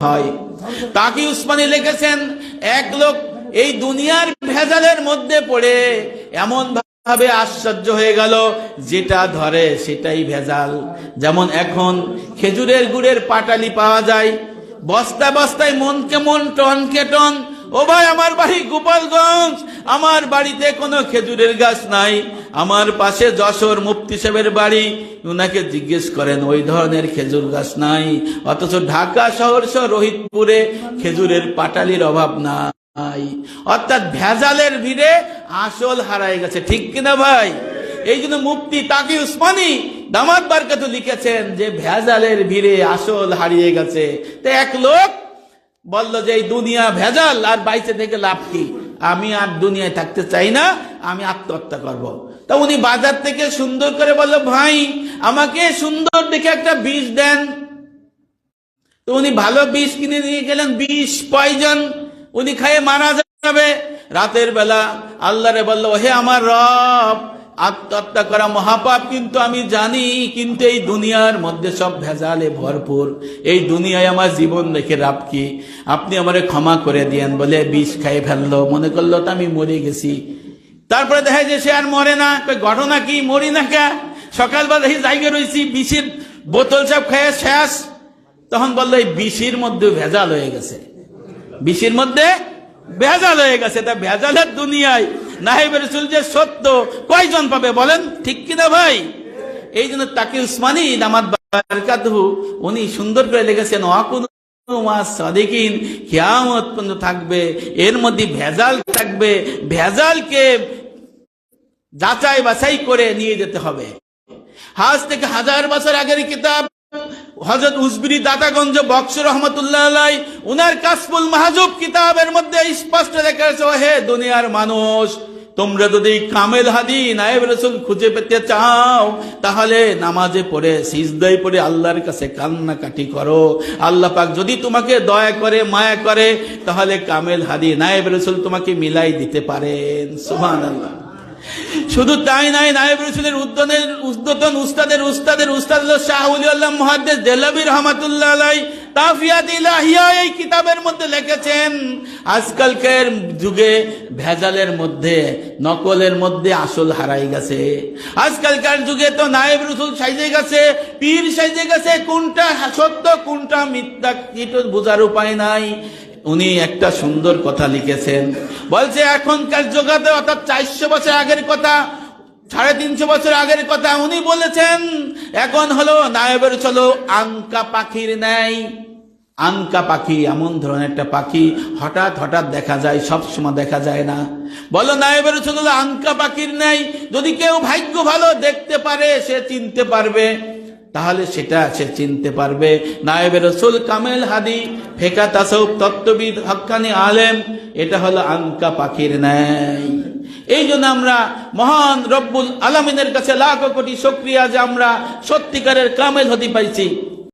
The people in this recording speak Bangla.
হয়। তাকি উসমানী লিখেছেন, এক লোক এই দুনিয়ার ভেজালের মধ্যে পড়ে এমন ভাবে আশ্চর্য হয়ে গেল, যেটা ধরে সেটাই ভেজাল। যেমন এখন খেজুরের গুড়ের পাটালি পাওয়া যায় বস্তা বস্তায় মন কেমন টন কে টন ও ভাই, আমার বাড়ি গোপালগঞ্জ। আমার বাড়িতে কোনো খেজুরের গাছ নাই। আমার পাশে যশোর মুফতি সাহেবের বাড়ি। উনাকে জিজ্ঞেস করেন, ওই ধরনের খেজুর গাছ নাই? অথচ ঢাকা শহর সহ রোহিতপুরে খেজুরের পাটালির অভাব নাই। অর্থাৎ ভেজালের ভিড়ে আসল হারায় গেছে। ঠিক কিনা ভাই? এই জন্য মুক্তি তাকে উসমানী দামাত বারকাতু লিখেছেন যে, ভেজালের ভিড়ে আসল হারিয়ে গেছে। তো এক লোক বলল যে, এই দুনিয়া ভেজাল, আর বাইসে থেকে লাভ কি? আমি আর দুনিয়ায় থাকতে চাই না, আমি আত্মহত্যা করব। তা উনি বাজার থেকে সুন্দর করে বলল, ভাই, আমাকে সুন্দর দেখে একটা বিষ দেন। তো উনি ভালো বিষ কিনে নিয়ে গেলেন, বিষ, পয়জন। উনি খাইয়ে মারা যাবে। রাতের বেলা আল্লাহরে বলল হে আমার রব আত্মহত্যা করা মহাপাপ কিন্তু আমি জানি, কিন্তু এই দুনিয়ার মধ্যে সব ভেজালে ভরপুর। এই দুনিয়ায় আমার জীবন দেখে রাব কি? আপনি আমারে ক্ষমা করে দিয়েন বলে বিষ খাই ফেলল। মনে করল তো আমি মরে গেছি। তারপরে দেখা যায় সে আর মরে না। ঘটনা কি? মরি না কে? সকালবেলা এই জায়গায় রয়েছি বিষের বোতল সব খেয়ে শেষ। তখন বলল, এই বিষের মধ্যে ভেজাল হয়ে গেছে। বিষের মধ্যে ভেজাল হয়ে গেছে। তা ভেজালের দুনিয়ায় নাহিব রসুল যে সত্য, কয়জন পাবে বলেন? ঠিক কিনা ভাই? এই জন্য তাকে উসমানী বারকাতহু, উনি সুন্দর করে লিখেছেন অকুন সাদিকিন কিয়ামত থাকবে, এর মধ্যে ভেজাল থাকবে, ভেজালকে যাচাই বাছাই করে নিয়ে যেতে হবে। আজ থেকে হাজার বছর আগের কিতাব হজরত উজবিরি দাতাগঞ্জ বক্স রহমতুল্লাহ আলাই উনার কাসফুল মাহাজুব কিতাবের মধ্যে স্পষ্ট লেখা আছে হে দুনিয়ার মানুষ, তোমরা যদি কামেল হাদি, নায়েব রসুল খুঁজে পেতে চাও, তাহলে নামাজে পড়ে সিজদাই পড়ে আল্লাহর কাছে কান্নাকাটি করো। আল্লাহ পাক যদি তোমাকে দয়া করে, মায়া করে, তাহলে কামেল হাদি, নায়েব রসুল তোমাকে মিলাই দিতে পারেন। সুবহান আল্লাহ শুধু তাই নাই, নায়েব রসুলের উস্তাদের উস্তাদের, উস্তাদ হলো শাহ উলিউল্লাহ দেলাবি রহমাতুল্লাহ কিতাবের মধ্যে লিখেছেন, আজকালকার যুগে ভেজালের মধ্যে, নকলের মধ্যে আসল হারাই গেছে। আজকালকার যুগে তো সাইজে গেছে, পীর সাইজে গেছে, কোনটা সত্য, কোনটা মিথ্যা বোঝার উপায় নাই। উনি একটা সুন্দর কথা লিখেছেন। বলছে, এখনকার জগতে অর্থাৎ চারশো বছর আগের কথা, সাড়ে তিনশো বছর আগের কথা উনি বলেছেন, এখন হলো নায়বের চলো আঙ্কা পাখির ন্যায়। আঙ্কা পাখি, এমন ধরনের একটা পাখি, হঠাৎ হঠাৎ দেখা যায়, সব সময় দেখা যায় না। বলো, নায়বের চলো আঙ্কা পাখির ন্যায়, যদি কেউ ভাগ্য ভালো দেখতে পারে, সে চিনতে পারবে। তাহলে সেটা সে চিনতে পারবে। নায়েবে রসুল কামেল হাদি, ফেকা তাসব তত্ত্ববিদ, হক্কানি আলেম, এটা হলো আঙ্কা পাখির ন্যায়। এই জন্য আমরা মহান রব্বুল আলমিনের কাছে লাখ কোটি সক্রিয়া যে আমরা সত্যিকারের কামেল হতে পাইছি।